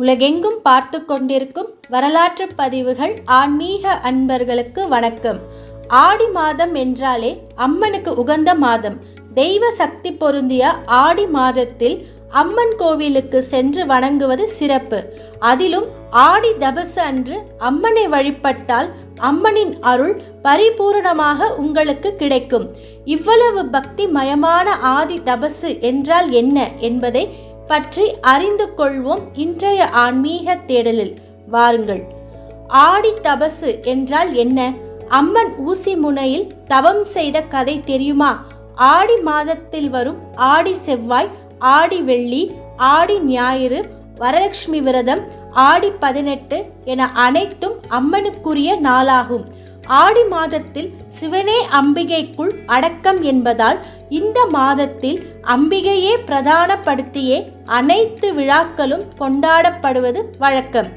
உலகெங்கும் பார்த்து கொண்டிருக்கும் வரலாற்று பதிவுகள் ஆன்மீக அன்பர்களுக்கு வணக்கம். ஆடி மாதம் என்றாலே அம்மனுக்கு உகந்த மாதம். தெய்வ சக்தி பொருந்திய ஆடி மாதத்தில் அம்மன் கோவிலுக்கு சென்று வணங்குவது சிறப்பு. அதிலும் ஆடி தபசு அன்று அம்மனை வழிபட்டால் அம்மனின் அருள் பரிபூரணமாக உங்களுக்கு கிடைக்கும். இவ்வளவு பக்தி மயமான ஆதி தபசு என்றால் என்ன என்பதை பற்றி அறிந்து கொள்வோம் இன்றைய ஆன்மீக தேடலில். வாருங்கள். ஆடி தபசு என்றால் என்ன? அம்மன் ஊசி முனையில் தவம் செய்த கதை தெரியுமா? ஆடி மாதத்தில் வரும் ஆடி செவ்வாய் ஆடி வெள்ளி ஆடி ஞாயிறு வரலட்சுமி விரதம் ஆடி பதினெட்டு என அனைத்தும் அம்மனுக்குரிய நாளாகும். ஆடி மாதத்தில் சிவனே அம்பிகைக்குள் அடக்கம் என்பதால் இந்த மாதத்தில் அம்பிகையே பிரதானப்படுத்தியே அனைத்து விழாக்களும் கொண்டாடப்படுவது வழக்கம்.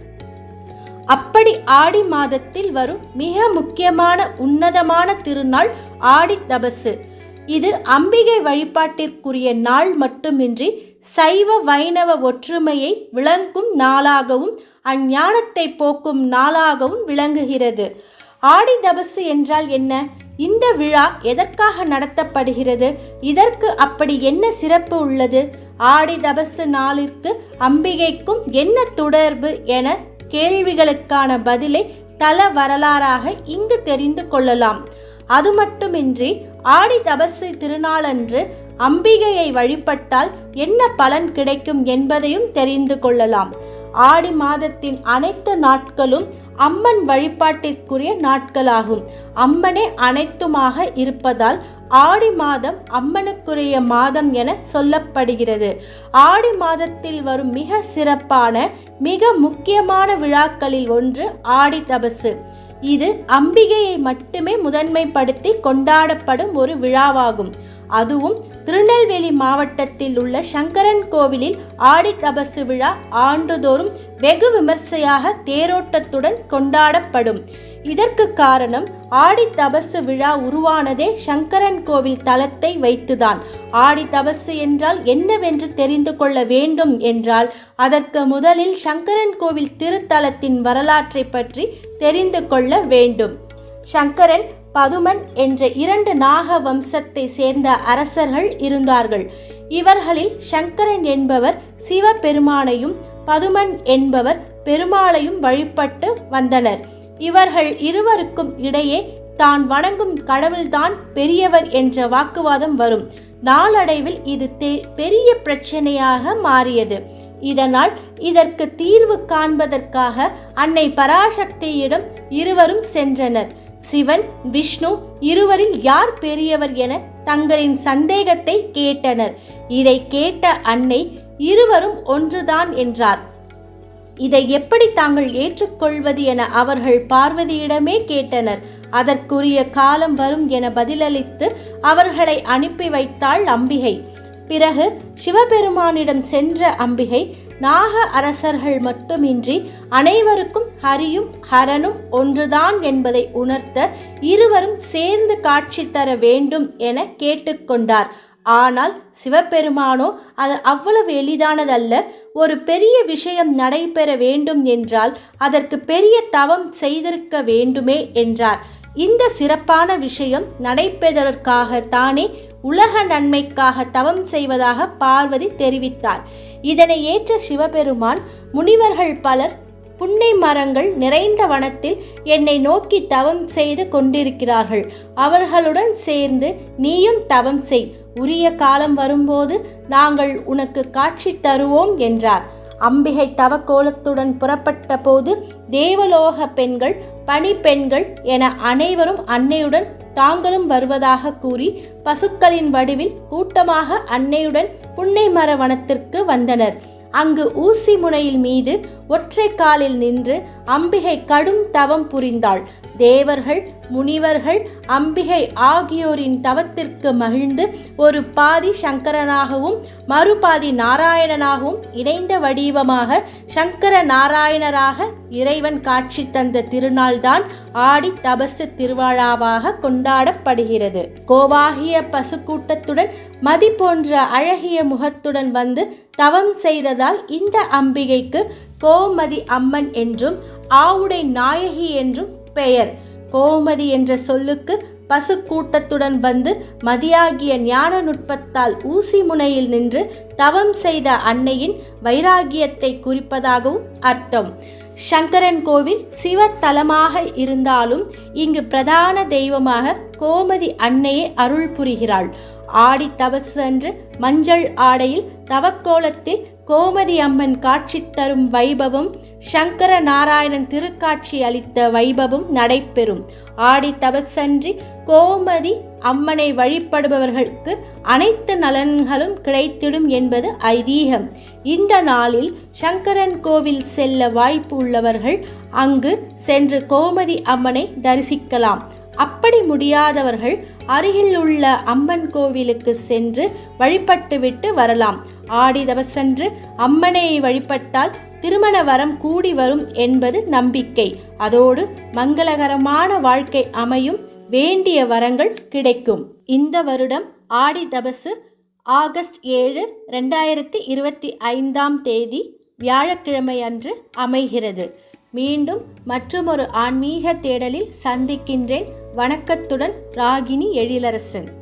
அப்படி ஆடி மாதத்தில் வரும் மிக முக்கியமான உன்னதமான திருநாள் ஆடி தபசு. இது அம்பிகை வழிபாட்டிற்குரிய நாள் மட்டுமின்றி சைவ வைணவ ஒற்றுமையை விளங்கும் நாளாகவும் அஞ்ஞானத்தை போக்கும் நாளாகவும் விளங்குகிறது. ஆடி தபசு என்றால் என்ன? இந்த விழா எதற்காக நடத்தப்படுகிறது? இதற்கு அப்படி என்ன சிறப்பு உள்ளது? ஆடி தபசு நாளிற்கு அம்பிகைக்கும் என்ன தொடர்பு என கேள்விகளுக்கான பதிலை தல வரலாறாக இங்கு தெரிந்து கொள்ளலாம். அது மட்டுமின்றி ஆடி தபசு திருநாளன்று அம்பிகையை வழிபட்டால் என்ன பலன் கிடைக்கும் என்பதையும் தெரிந்து கொள்ளலாம். ஆடி மாதத்தின் அனைத்து நாட்களும் அம்மன் வழிபாட்டிற்குரிய நாட்களாகும். அம்மனே அனைத்துமாக இருப்பதால் ஆடி மாதம் அம்மனுக்குரிய மாதம் என சொல்லப்படுகிறது. ஆடி மாதத்தில் வரும் மிக சிறப்பான மிக முக்கியமான விழாக்களில் ஒன்று ஆடி தபசு. இது அம்பிகையை மட்டுமே முதன்மைப்படுத்தி கொண்டாடப்படும் ஒரு விழாவாகும். அதுவும் திருநெல்வேலி மாவட்டத்தில் உள்ள சங்கரன் கோவிலில் ஆடி தபசு விழா ஆண்டுதோறும் வெகு விமர்சையாக தேரோட்டத்துடன் கொண்டாடப்படும். இதற்கு காரணம் ஆடி தபசு விழா உருவானதே சங்கரன் கோவில் தலத்தை வைத்துதான். ஆடி தபசு என்றால் என்னவென்று தெரிந்து கொள்ள வேண்டும் என்றால் அதற்கு முதலில் சங்கரன் கோவில் திருத்தலத்தின் வரலாற்றை பற்றி தெரிந்து கொள்ள வேண்டும். சங்கரன் பதுமன் என்ற இரண்டு நாக வம்சத்தை சேர்ந்த அரசர்கள் இருந்தார்கள். இவர்களில் சங்கரன் என்பவர் சிவபெருமானையும் பதுமன் என்பவர் பெருமாளையும் வழிபட்டு வந்தனர். இவர்கள் இருவருக்கும் இடையே தான் வணங்கும் கடவுள்தான் பெரியவர் என்ற வாக்குவாதம் வரும். நாளடைவில் இது பெரிய பிரச்சனையாக மாறியது. இதனால் இதற்கு தீர்வு காண்பதற்காக அன்னை பராசக்தியிடம் இருவரும் சென்றனர். சிவன் விஷ்ணு இருவரில் யார் பெரியவர் என தங்களின் சந்தேகத்தை கேட்டனர். இதை கேட்ட அன்னை இருவரும் ஒன்றுதான் என்றார். இதை எப்படி தாங்கள் ஏற்றுக்கொள்வது என அவர்கள் பார்வதியிடமே கேட்டனர். அதற்குரிய காலம் வரும் என பதிலளித்து அவர்களை அனுப்பி வைத்தாள் அம்பிகை. பிறகு சிவபெருமானிடம் சென்ற அம்பிகை நாக அரசர்கள் மட்டுமின்றி அனைவருக்கும் ஹரியும் ஹரனும் ஒன்றுதான் என்பதை உணர்த்த இருவரும் சேர்ந்து காட்சி தர வேண்டும் என கேட்டுக்கொண்டார். ஆனால் சிவபெருமானோ அது அவ்வளவு எளிதானதல்ல. ஒரு பெரிய விஷயம் நடைபெற வேண்டும் என்றால் அதற்கு பெரிய தவம் செய்திருக்க வேண்டுமே என்றார். இந்த சிறப்பான விஷயம் நடைபெறுவதற்காகத்தானே உலக நன்மைக்காக தவம் செய்வதாக பார்வதி தெரிவித்தார். இதனை ஏற்ற சிவபெருமான் முனிவர்கள் பலர் புன்னை மரங்கள் நிறைந்த வனத்தில் என்னை நோக்கி தவம் செய்து கொண்டிருக்கிறார்கள். அவர்களுடன் சேர்ந்து நீயும் தவம் செய். உரிய காலம் வரும்போது நாங்கள் உனக்கு காட்சி தருவோம் என்றார். அம்பிகை தவக்கோலத்துடன் புறப்பட்ட போது தேவலோக பெண்கள் பணிப்பெண்கள் என அனைவரும் அன்னையுடன் தாங்களும் வருவதாக கூறி பசுக்களின் வடிவில் கூட்டமாக அன்னையுடன் புன்னை மர வனத்திற்கு வந்தனர். அங்கு ஊசி முனையில் மீது ஒற்றை காலில் நின்று அம்பிகை கடும் தவம் புரிந்தாள். தேவர்கள் முனிவர்கள் அம்பிகை ஆகியோரின் தவத்திற்கு மகிழ்ந்து ஒரு பாதி சங்கரனாகவும் மறுபாதி நாராயணனாகவும் இணைந்த வடிவமாக சங்கர நாராயணராக இறைவன் காட்சி தந்த திருநாள்தான் ஆடி தபசு திருவிழாவாக கொண்டாடப்படுகிறது. கோவாகிய பசுக்கூட்டத்துடன் மதி போன்ற அழகிய முகத்துடன் வந்து தவம் செய்ததால் இந்த அம்பிகைக்கு கோமதி அம்மன் என்றும் ஆவுடை நாயகி என்றும் பெயர். கோமதி என்ற சொல்லுக்கு பசு கூட்டத்துடன் வந்து மதியாகிய ஞான நுட்பத்தால் ஊசி முனையில் நின்று தவம் செய்த அன்னையின் வைராகியத்தை குறிப்பதாகவும் அர்த்தம். சங்கரன் கோவில் சிவத்தலமாக இருந்தாலும் இங்கு பிரதான தெய்வமாக கோமதி அன்னையே அருள் புரிகிறாள். ஆடி தபசு அன்று மஞ்சள் ஆடையில் தவக்கோலத்தில் கோமதி அம்மன் காட்சி தரும் வைபவம் சங்கர நாராயணன் திருக்காட்சி அளித்த வைபவம் நடைபெறும். ஆடி தபசன்றி கோமதி அம்மனை வழிபடுபவர்களுக்கு அனைத்து நலன்களும் கிடைத்திடும் என்பது ஐதீகம். இந்த நாளில் சங்கரன் கோவில் செல்ல வாய்ப்பு உள்ளவர்கள் அங்கு சென்று கோமதி அம்மனை தரிசிக்கலாம். அப்படி முடியாதவர்கள் அருகில் உள்ள அம்மன் கோவிலுக்கு சென்று வழிபட்டுவிட்டு வரலாம். ஆடி தவசன்று அம்மனை வழிபட்டால் திருமண வரம் கூடி வரும் என்பது நம்பிக்கை. அதோடு மங்களகரமான வாழ்க்கை அமையும் வேண்டிய வரங்கள் கிடைக்கும். இந்த வருடம் ஆடி தபசு ஆகஸ்ட் ஏழு ரெண்டாயிரத்தி இருபத்தி ஐந்தாம் தேதி வியாழக்கிழமை அன்று அமைகிறது. மீண்டும் மற்றுமொரு ஆன்மீக தேடலில் சந்திக்கின்றேன். வணக்கத்துடன் ராகினி எழிலரசன்.